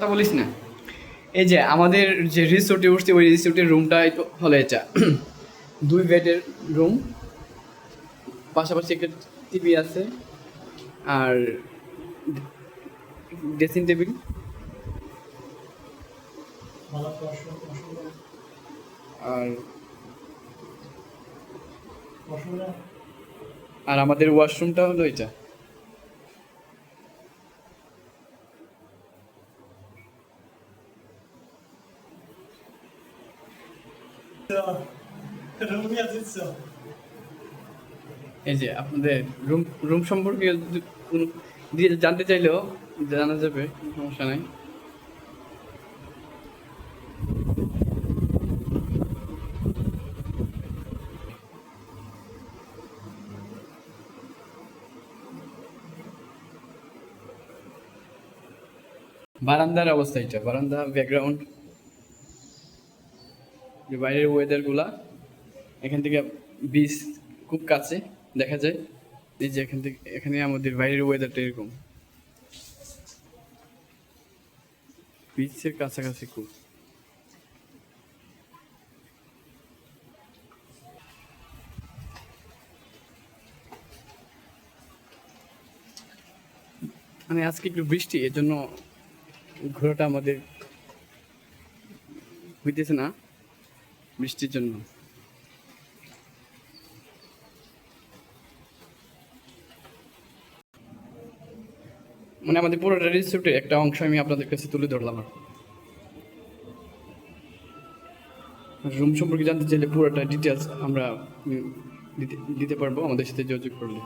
কথা বলিস না। এই যে আমাদের যে রিসোর্টে উঠছি ওই রিসোর্টের রুমটাই তো হলো এটা। দুই বেডের রুম পাশাপাশি একটা টিভি আছে, আর ড্রেসিং টেবিল আর আর আমাদের ওয়াশরুমটা হলো এটা। এই যে আপনাদের রুম রুম সম্পর্কে জানতে চাইলেও জানা যাবে সমস্যা নাই। বারান্দার অবস্থা এটা, বারান্দা ব্যাকগ্রাউন্ড যে বাইরের ওয়েদারগুলা এখান থেকে বিচ খুব কাছে দেখা যায়। এই যে এখান থেকে, এখানে আমাদের বাইরের ওয়েদারটা এরকম। বিচের কাছাকাছি খুব। মানে আজকে একটু বৃষ্টি এর জন্য ঘোরাটা আমাদের হইতেছে না। বৃষ্টির জন্য। মানে আমাদের পুরোটা রিসোর্টের একটা অংশ আমি আপনাদের কাছে তুলে ধরলাম। রুম সম্পর্কে জানতে চাইলে পুরোটা ডিটেলস আমরা দিতে পারব আমাদের সাথে যোগাযোগ করলে।